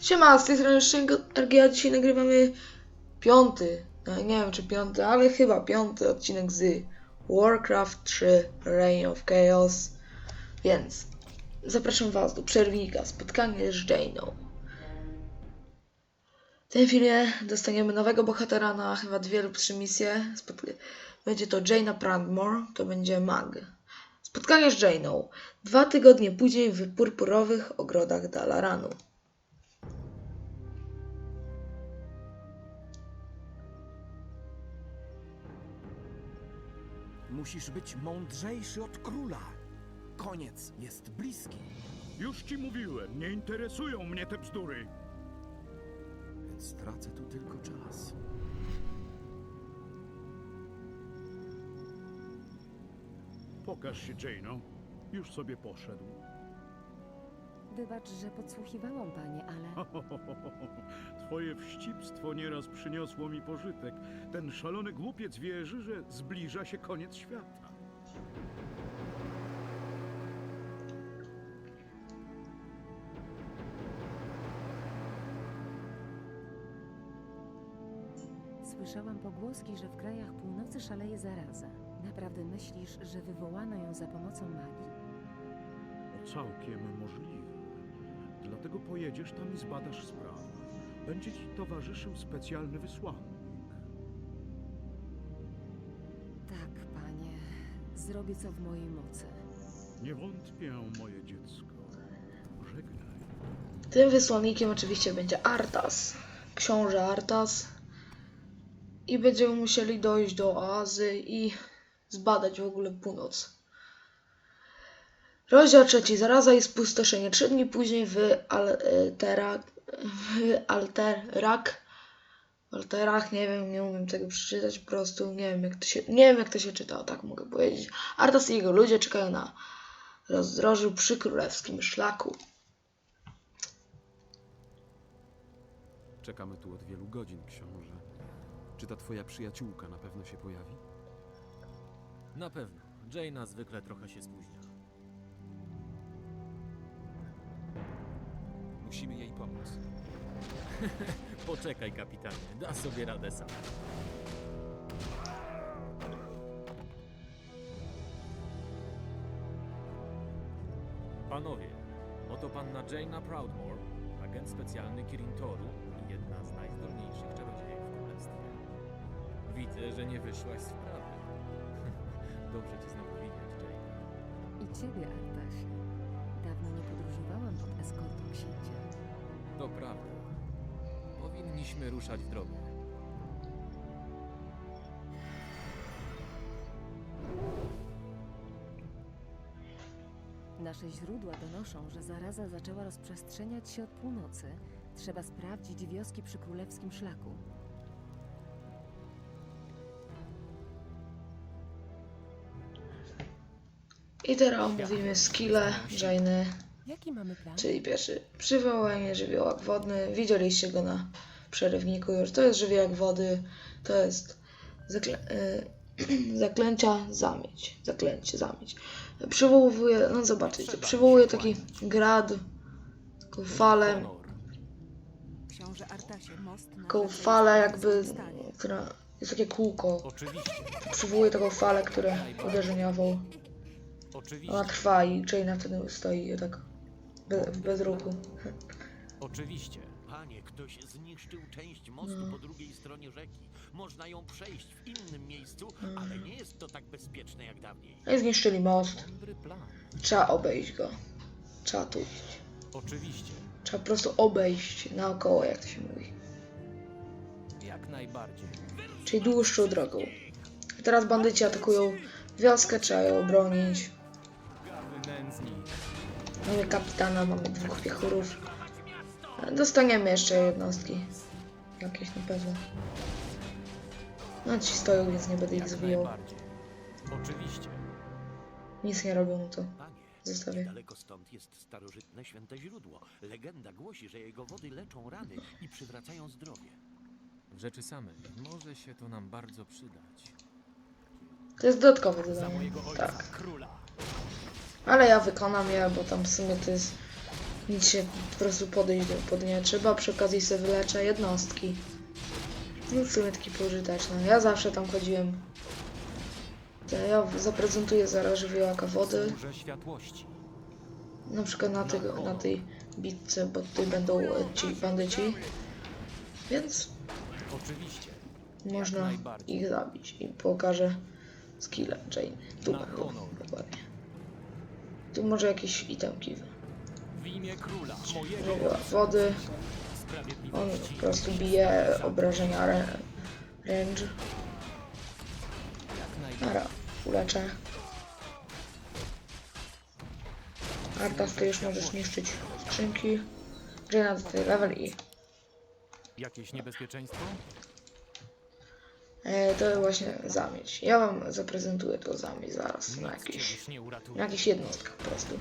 Siema, z tej strony Szczęko RGA. Dzisiaj nagrywamy piąty, no, nie wiem czy piąty, ale chyba piąty odcinek z Warcraft 3 Reign of Chaos. Więc zapraszam Was do przerwnika, spotkanie z Jane'ą. W tym filmie dostaniemy nowego bohatera na chyba dwie lub trzy misje. Będzie to Jaina Brandmore, to będzie mag. Spotkanie z Jane'ą. Dwa tygodnie później w purpurowych ogrodach Dalaranu. Musisz być mądrzejszy od króla. Koniec jest bliski, Już ci mówiłem, nie interesują mnie te bzdury. więc tracę tu tylko czas. Pokaż się, Jano. Już sobie poszedł. Wybacz, że podsłuchiwałam panie, ale Twoje wścibstwo nieraz przyniosło mi pożytek. Ten szalony głupiec wierzy, że zbliża się koniec świata. słyszałam pogłoski, że w krajach północy szaleje zaraza. Naprawdę myślisz, że wywołano ją za pomocą magii? Całkiem możliwe. Dlatego pojedziesz tam i zbadasz sprawę. Będzie ci towarzyszył specjalny wysłannik. Tak, panie. Zrobię co w mojej mocy. Nie wątpię, moje dziecko. Żegnaj. Tym wysłannikiem oczywiście będzie Artas, książę Artas. I będziemy musieli dojść do oazy i zbadać w ogóle północ. Rozdział trzeci. Zaraza i spustoszenie. Trzy dni później w Altera, w Alterak. W Alterach, nie wiem, nie umiem tego przeczytać po prostu. Nie wiem jak to się, nie wiem jak to się czyta, o tak mogę powiedzieć. Artas i jego ludzie czekają na rozdrożu przy królewskim szlaku. Czekamy tu od wielu godzin, książę. Czy ta twoja przyjaciółka na pewno się pojawi? Na pewno. Jaina zwykle trochę się spóźnia. Musimy jej pomóc. Poczekaj, kapitanie. Da sobie radę sam. Panowie, oto panna Jaina Proudmore, agent specjalny Kirin Toru i jedna z najzdolniejszych czarodziejek w królestwie. Widzę, że nie wyszłaś z wprawy. Dobrze cię znowu widzieć, Jaina. I ciebie, Artasie. Dawno nie podróżowałam pod eskortą księcia. To prawda. Powinniśmy ruszać w drogę. Nasze źródła donoszą, że zaraza zaczęła rozprzestrzeniać się od północy. Trzeba sprawdzić wioski przy królewskim szlaku. I teraz omówimy skille Jainy, Jaki mamy plan? czyli pierwszy przywołanie żywiołak wodny. Widzieliście go na przerywniku już. To jest żywiołak wody, to jest zaklę y zaklęcia zamieć. Zaklęcie zamieć. Przywołuje, no zobaczycie, przywołuje taki grad, taką falę, taką falę jakby, która jest takie kółko. Przywołuje taką falę, która uderzeniową. Oczywiście, Ona trwa i Jaina wtedy stoi tak be, bez ruchu. oczywiście. Panie, ktoś zniszczył część mostu po drugiej stronie rzeki. Można ją przejść w innym miejscu, ale nie jest to tak bezpieczne jak dawniej. No i zniszczyli most. Mądry plan. Trzeba obejść go. Trzeba tu iść. Oczywiście, Trzeba po prostu obejść naokoło, jak to się mówi. jak najbardziej. Czyli dłuższą drogą. I teraz bandyci atakują wioskę, trzeba ją obronić. Mamy kapitana, mamy dwóch piechurów. Dostaniemy jeszcze jednostki. Jakieś na pewno. No ci stoją, więc nie będę ich zwijał. Oczywiście. Nic nie robią, no to Zostawię. niedaleko stąd jest starożytne święte źródło. Legenda głosi, że jego wody leczą rany i przywracają zdrowie. W rzeczy samej może się to nam bardzo przydać. to jest dodatkowe Za zadanie. mojego ojca, Tak. króla. Ale ja wykonam je, bo tam w sumie to jest Nic się po prostu podejść do pod nie trzeba. Przy okazji sobie wyleczę jednostki. No w sumie taki pożyteczny. Ja zawsze tam chodziłem. To Ja zaprezentuję zaraz żywiołaka wody. Na przykład na, tego, na tej bitce, bo tutaj będą e, ci bandyci. Więc Oczywiście. można ich zabić. I pokażę skille Jane. Tu dokładnie. Tu może jakieś itemki. W imię króla, mojego wody. On po prostu bije obrażenia range. Ara, uleczę. Artas, ty już możesz niszczyć skrzynki. Tutaj level i Jakieś niebezpieczeństwo? E, to właśnie zamieć. Ja wam zaprezentuję to zamieć zaraz na nie na jakichś jednostkach po prostu.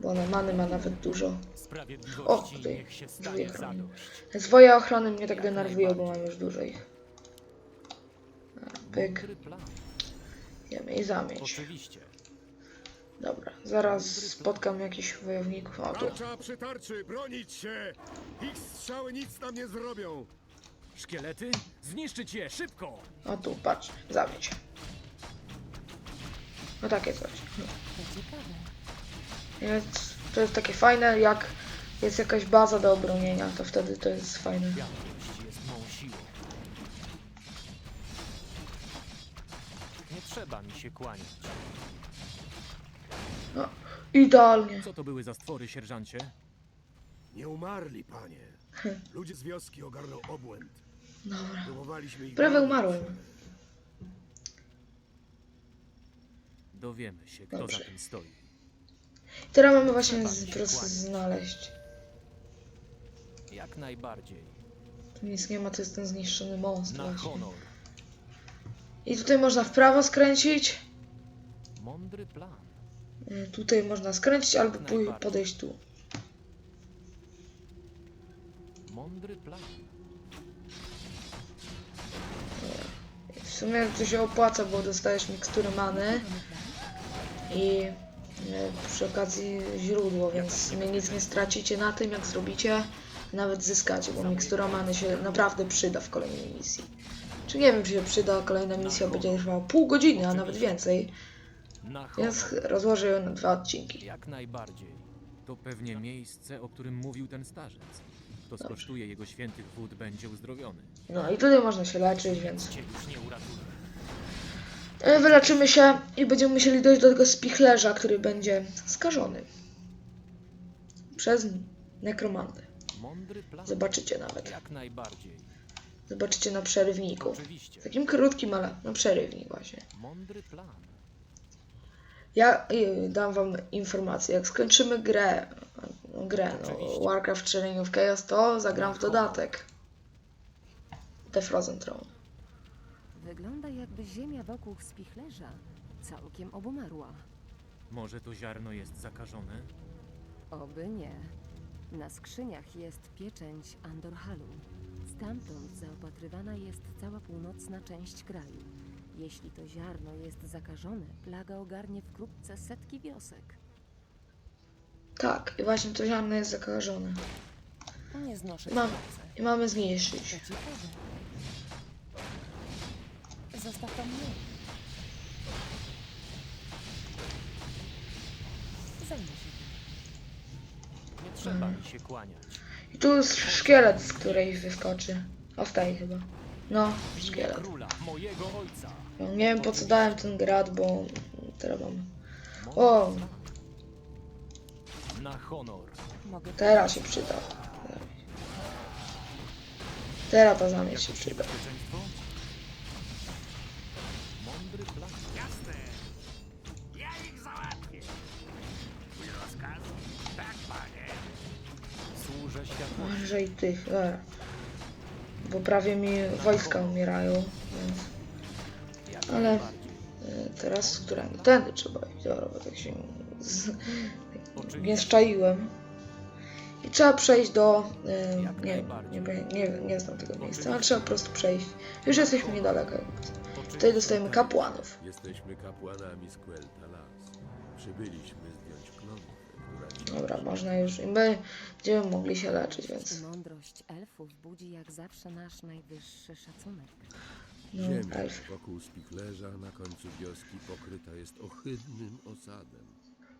Bo ona many ma nawet dużo. O, Sprawiedliwości tutaj drzwi ochrony. Swoje ochrony mnie tak denerwują, bo mam już dużo ich. Pyk, jemy i zamieć. Oczywiście. Dobra, zaraz spotkam jakichś wojowników. O, tu. Tarcza przy tarczy, bronić się! Ich strzały nic nam nie zrobią! Szkielety? Zniszczyć je, szybko! O tu, patrz, zamieć. No takie coś. Ciekawe. Więc to jest takie fajne, jak jest jakaś baza do obronienia, to wtedy to jest fajne. Światłość jest mą siłą. Nie trzeba mi się kłaniać. No, idealnie. Co to były za stwory, sierżancie? Nie umarli, panie. Ludzie z wioski ogarnął obłęd. Dobra. Prawie umarłem. Dowiemy się, kto Dobrze. za tym stoi. Teraz mamy właśnie z, po prostu znaleźć. Jak najbardziej. Tu nic nie ma, to jest ten zniszczony most Na właśnie. honor. I tutaj można w prawo skręcić. Mądry plan. Y, Tutaj można skręcić albo pój- podejść tu. Mądry plan. Sumie to się opłaca, bo dostajesz miksturę many i e, przy okazji źródło, więc nic nie stracicie na tym, jak zrobicie, nawet zyskacie, bo mikstura many się naprawdę przyda w kolejnej misji. Czy nie wiem, czy się przyda, kolejna misja będzie trwała pół godziny, a nawet więcej, więc rozłożę ją na dwa odcinki. Jak najbardziej. To pewnie miejsce, o którym mówił ten starzec. Kto skosztuje jego świętych wód, będzie uzdrowiony. No i tutaj można się leczyć, więc Cię już nie uratuje. Wyleczymy się i będziemy musieli dojść do tego spichlerza, który będzie skażony przez nekromantę. Zobaczycie nawet. Jak najbardziej. Zobaczycie na przerywniku. Takim krótkim, ale na przerywnik właśnie. Mądry plan. Ja y, dam wam informację, jak skończymy grę, grę, no. Warcraft Sharing of Chaos, to zagram w dodatek. The Frozen Throne. Wygląda jakby ziemia wokół spichlerza całkiem obumarła. Może to ziarno jest zakażone? Oby nie. Na skrzyniach jest pieczęć Andorhalu. Stamtąd zaopatrywana jest cała północna część kraju. Jeśli to ziarno jest zakażone, plaga ogarnie wkrótce setki wiosek. Tak, i właśnie to ziarno jest zakażone. Nie znoszę Mam. pracy. I mamy To zniszczyć. ciekawe. Zostaw to mnie. Zajmę się tym. Nie trzeba mi się kłaniać. I tu jest szkielet, z której wyskoczy. Ostaje chyba. No, szkielet. króla, mojego ojca. No, nie wiem po co dałem ten grad, bo teraz mam. O. Na honor. Mogę teraz się przyda. Teraz ta zamieć się przyda. Bezpieczeństwo? I tych, dobra. Bo prawie mi wojska umierają, więc Ale- y, teraz którędy? Tędy trzeba iść, dobra, bo tak się z... nie szczaiłem. I trzeba przejść do... Y, nie, najbardziej. nie, nie, nie znam tego miejsca, ale trzeba po prostu przejść. Już jesteśmy niedaleko. Tutaj dostajemy kapłanów. Jesteśmy kapłanami z Quel'Tha Las. Przybyliśmy zdjąć klątwę, która Dobra, można już. I będziemy mogli się leczyć, więc. Mądrość elfów budzi jak zawsze nasz najwyższy szacunek. No, Ziemia elf. wokół spichlerza na końcu wioski pokryta jest ohydnym osadem.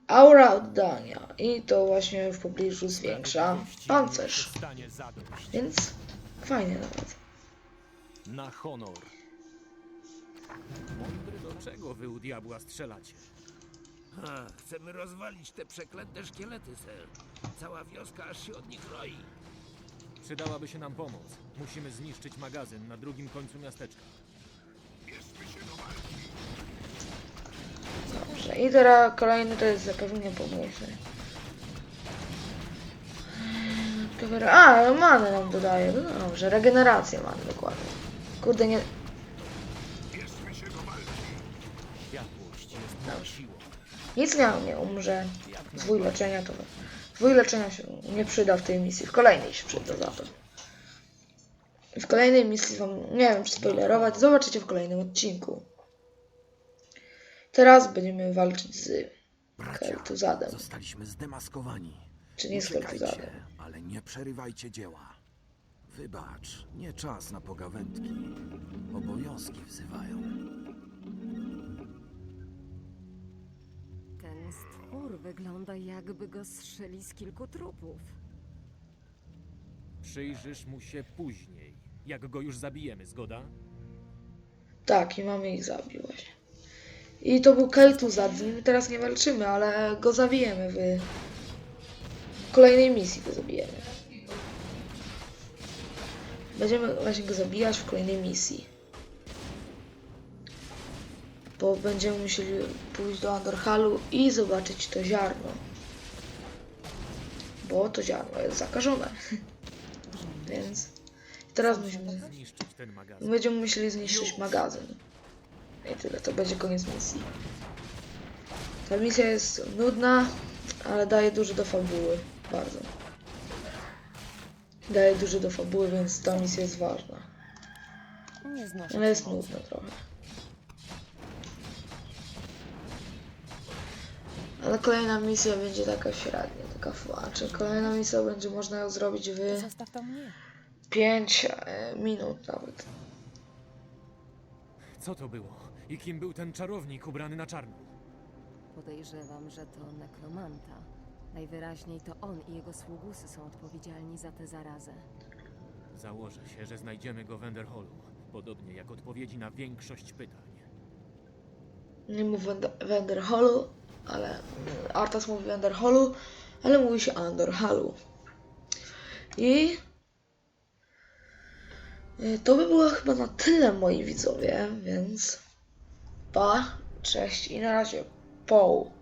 Aura oddania. I to właśnie w pobliżu zwiększa pancerz. Więc fajnie nawet. Na honor. Czego wy u diabła strzelacie? Ha, chcemy rozwalić te przeklęte szkielety, ser. Cała wioska aż się od nich roi. Przydałaby się nam pomoc. Musimy zniszczyć magazyn na drugim końcu miasteczka. Dobrze. I teraz kolejny to jest zapewnienie pomysłu. A, manę nam dodaje. No dobrze, regeneracja mamy dokładnie. Kurde, nie. Nic nie, nie umrze. Zwój leczenia to. Zwój leczenia się nie przyda w tej misji. W kolejnej się przyda za to. W kolejnej misji wam nie wiem czy spoilerować. Zobaczycie w kolejnym odcinku. Teraz będziemy walczyć z Keltuzadem. zostaliśmy zdemaskowani. Czy nie z Keltuzadem. ale nie przerywajcie dzieła. Wybacz, nie czas na pogawędki. Obowiązki wzywają. Ten stwór wygląda jakby go zszyli z kilku trupów. Przyjrzysz mu się później, jak go już zabijemy, zgoda? Tak, i mamy ich zabił właśnie. I to był Keltuzad, z nim teraz nie walczymy, ale go zabijemy w kolejnej misji go zabijemy. Będziemy właśnie go zabijać w kolejnej misji. Bo będziemy musieli pójść do Andorhalu i zobaczyć to ziarno. Bo to ziarno jest zakażone. Więc teraz musimy... Będziemy musieli zniszczyć magazyn. I tyle, to będzie koniec misji. Ta misja jest nudna, ale daje dużo do fabuły. Bardzo. Daje dużo do fabuły, więc ta misja jest ważna. Ale jest nudna trochę. Ale kolejna misja będzie taka średnia, taka znaczy kolejna misja będzie można ją zrobić w Zostaw to mnie. 5 minut nawet. Co to było? I kim był ten czarownik ubrany na czarno? Podejrzewam, że to nekromanta. Najwyraźniej to on i jego sługusy są odpowiedzialni za tę zarazę. Założę się, że znajdziemy go w Enderhallu. Podobnie jak odpowiedzi na większość pytań. Nie mówi Wend- Wenderhallu, ale Artas mówi Wenderhallu, ale mówi się Andorhalu. I y, to by było chyba na tyle, moi widzowie, więc pa, cześć i na razie, poł.